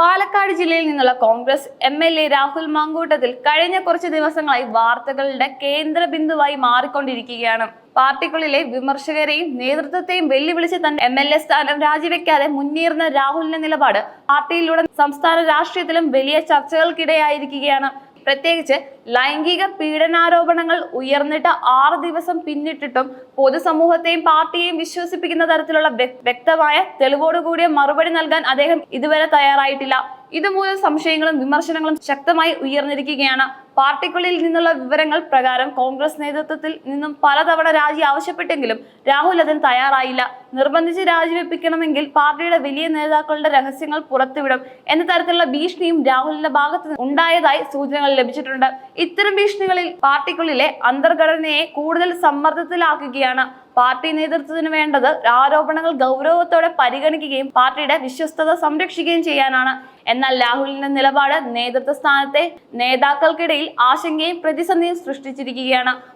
പാലക്കാട് ജില്ലയിൽ നിന്നുള്ള Congress M L A Rahul Mamkootathil കഴിഞ്ഞ കുറച്ച് ദിവസങ്ങളായി വാർത്തകളുടെ കേന്ദ്ര ബിന്ദുവായി മാറിക്കൊണ്ടിരിക്കുകയാണ്. പാർട്ടിക്കുള്ളിലെ വിമർശകരെയും നേതൃത്വത്തെയും വെല്ലുവിളിച്ച് തന്റെ എം എൽ എ സ്ഥാനം രാജിവെക്കാതെ മുന്നേറുന്ന രാഹുലിന്റെ നിലപാട് പാർട്ടിയിലൂടെ സംസ്ഥാന രാഷ്ട്രീയത്തിലും വലിയ ചർച്ചകൾക്കിടയായിരിക്കുകയാണ്. പ്രത്യേകിച്ച് ലൈംഗിക പീഡനാരോപണങ്ങൾ ഉയർന്നിട്ട് ആറ് ദിവസം പിന്നിട്ടിട്ടും പൊതുസമൂഹത്തെയും പാർട്ടിയെയും വിശ്വസിപ്പിക്കുന്ന തരത്തിലുള്ള വ്യ- വ്യക്തമായ തെളിവോടുകൂടിയ മറുപടി നൽകാൻ അദ്ദേഹം ഇതുവരെ തയ്യാറായിട്ടില്ല. ഇതുമൂലം സംശയങ്ങളും വിമർശനങ്ങളും ശക്തമായി ഉയർന്നിരിക്കുകയാണ്. പാർട്ടിക്കുള്ളിൽ നിന്നുള്ള വിവരങ്ങൾ പ്രകാരം കോൺഗ്രസ് നേതൃത്വത്തിൽ നിന്നും പലതവണ രാജി ആവശ്യപ്പെട്ടെങ്കിലും രാഹുൽ അതിന് തയ്യാറായില്ല. നിർബന്ധിച്ച് രാജിവെപ്പിക്കണമെങ്കിൽ പാർട്ടിയുടെ വലിയ നേതാക്കളുടെ രഹസ്യങ്ങൾ പുറത്തുവിടും എന്ന തരത്തിലുള്ള ഭീഷണിയും രാഹുലിന്റെ ഭാഗത്ത് ഉണ്ടായതായി സൂചനകൾ ലഭിച്ചിട്ടുണ്ട്. ഇത്തരം ഭീഷണികളിൽ പാർട്ടിക്കുള്ളിലെ അന്തർഘടനയെ കൂടുതൽ സമ്മർദ്ദത്തിലാക്കുകയാണ് പാർട്ടി നേതൃത്വത്തിന് വേണ്ടത് ആരോപണങ്ങൾ ഗൗരവത്തോടെ പരിഗണിക്കുകയും പാർട്ടിയുടെ വിശ്വസ്തത സംരക്ഷിക്കുകയും ചെയ്യാനാണ്. എന്നാൽ രാഹുലിന്റെ നിലപാട് നേതൃത്വ സ്ഥാനത്തെ നേതാക്കൾക്കിടയിൽ ആശങ്കയും പ്രതിസന്ധിയും സൃഷ്ടിച്ചിരിക്കുകയാണ്.